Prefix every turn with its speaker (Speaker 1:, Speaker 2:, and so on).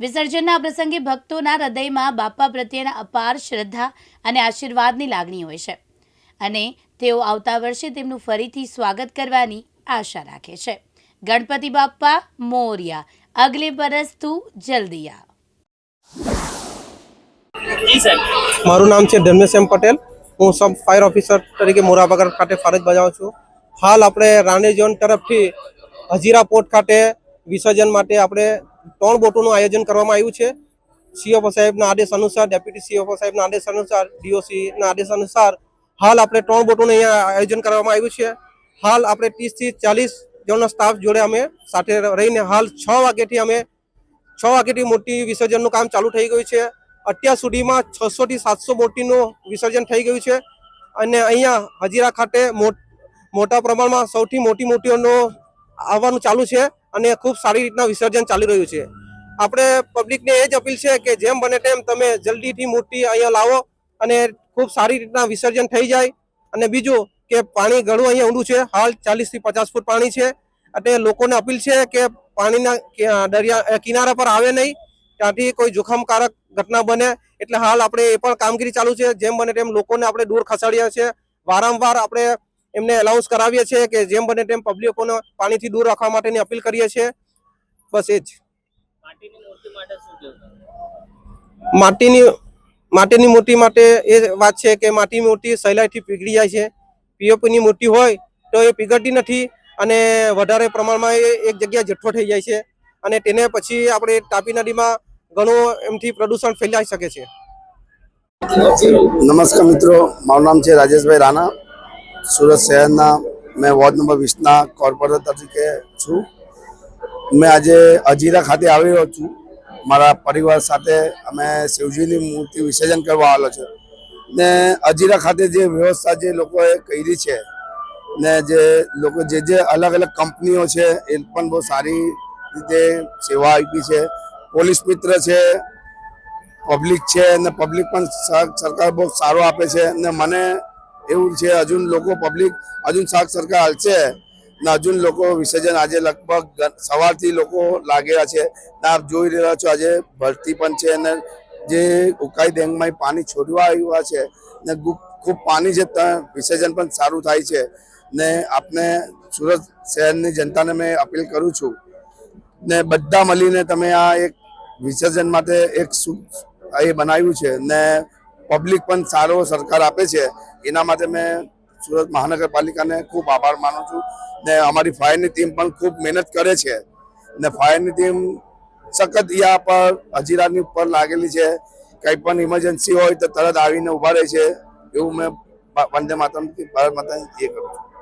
Speaker 1: વિસર્જનના પ્રસંગે ભક્તોના હૃદયમાં બાપા પ્રત્યેના અપાર શ્રદ્ધા અને આશીર્વાદની લાગણી હોય છે. અને તેઓ આવતા વર્ષે તેમનું ફરીથી સ્વાગત કરવાની આશા રાખે છે. ગણપતિ બાપ્પા મોર્યા. અગલે બરસ તું જલ્દીયા
Speaker 2: મારું નામ છે ધર્મેશ્યામ પટેલ. હું સબ ફાયર ઓફિસર તરીકે મોરાબાગર ખાતે ફરજ બજાવું છું. હાલ આપણે રાણી ઝોન તરફથી હજીરા પોર્ટ ખાતે વિસર્જન માટે આપણે ત્રણ બોટોનું આયોજન કરવામાં આવ્યું છે. સીઓફો સાહેબના આદેશ અનુસાર, ડેપ્યુટી સીઓફો સાહેબના આદેશ અનુસાર ડીઓસીના આદેશ અનુસાર હાલ આપણે ત્રણ બોટોનું અહીંયા આયોજન કરવામાં આવ્યું છે. હાલ આપણે ત્રીસથી ચાલીસ જણનો સ્ટાફ જોડે અમે સાથે રહીને હાલ છ વાગ્યાથી અમે છ વાગ્યાથી મોટી વિસર્જનનું કામ ચાલુ થઈ ગયું છે. અત્યાર સુધીમાં છસોથી સાતસો મૂર્તિનું વિસર્જન થઈ ગયું છે. અને અહીંયા હજીરા ખાતે મોટા પ્રમાણમાં સૌથી મોટી મૂર્તિઓનું આવવાનું ચાલુ છે. અને ખૂબ સારી રીતના વિસર્જન ચાલી રહ્યું છે. આપણે પબ્લિકને એ જ અપીલ છે કે જેમ બને તેમ તમે જલ્દીથી મૂર્તિ અહીંયા લાવો અને ખૂબ સારી રીતના વિસર્જન થઈ જાય. અને બીજું કે પાણી ઘણું અહીંયા ઊંડું છે. હાલ ચાલીસથી પચાસ ફૂટ પાણી છે. એટલે લોકોને અપીલ છે કે પાણીના દરિયા કિનારા પર આવે નહીં. ત્યાંથી કોઈ જોખમકારક ઘટના બને. એટલે હાલ આપણે એ પણ કામગીરી ચાલુ છે. જેમ બને તેમ લોકોને આપણે દૂર ખસેડીએ છીએ. વારંવાર આપણે એમને એલાઉન્સ કરાવીએ છીએ કે જેમ બને તેમ પબ્લિકોને પાણીથી દૂર રાખવા માટેની અપીલ કરીએ છીએ. બસ એ જ.
Speaker 3: માટીની
Speaker 2: માટીની મૂર્તિ માટે એ વાત છે કે માટીની મૂર્તિ સહેલાઈથી પીગળી જાય છે. પીઓપીની મૂર્તિ હોય તો એ પીગળતી નથી અને વધારે પ્રમાણમાં એ એક જગ્યા જથ્થો થઈ જાય છે. અને તેને પછી આપણે તાપી નદીમાં ઘણું એમથી પ્રદૂષણ ફેલાઈ શકે છે.
Speaker 4: નમસ્કાર મિત્રો મારું નામ છે રાજેશભાઈ રાણા. સુરત શહેરના મેં વોર્ડ નંબર વીસના કોર્પોરેટર તરીકે છું. મેં આજે અજીરા ખાતે આવી રહ્યો છું. મારા પરિવાર સાથે અમે શિવજીની મૂર્તિ વિસર્જન કરવા આવેલો છે. ને અજીરા ખાતે જે વ્યવસ્થા જે લોકોએ કરી છે ને જે લોકો જે જે અલગ અલગ કંપનીઓ છે, એ પણ બહુ સારી રીતે સેવા આપી છે. પોલીસ મિત્ર છે, પબ્લિક છે અને પબ્લિક પણ સરકાર બહુ સારો આપે છે. અને મને એવું છે હજુ લોકો પબ્લિક હજુ શાક સરકાર હાલશે. ને હજુ લોકો વિસર્જન આજે લગભગ સવારથી લોકો લાગેલા છે. ને આપ જોઈ રહ્યા છો, આજે ભરતી પણ છે અને જે ઉકાઈ ડેંગમાં પાણી છોડવા આવ્યા છે ને ખૂબ પાણી છે, ત્યાં વિસર્જન પણ સારું થાય છે. ને આપને સુરત શહેરની જનતાને મેં અપીલ કરું છું ને બધા મળીને તમે આ એક વિસર્જન માટે એક શું એ બનાવ્યું છે. ને પબ્લિક પણ સારો સરકાર આપે છે. એના માટે મેં સુરત મહાનગરપાલિકાને ખૂબ આભાર માનું છું ને અમારી ફાયરની ટીમ પણ ખૂબ મહેનત કરે છે. ને ફાયરની ટીમ સખત પર હજીરાની ઉપર લાગેલી છે. કંઈ પણ ઇમરજન્સી હોય તો તરત આવીને ઊભા રહે છે. એવું મેં વંદે માતરમથી ભારત માતા એ કરું છું.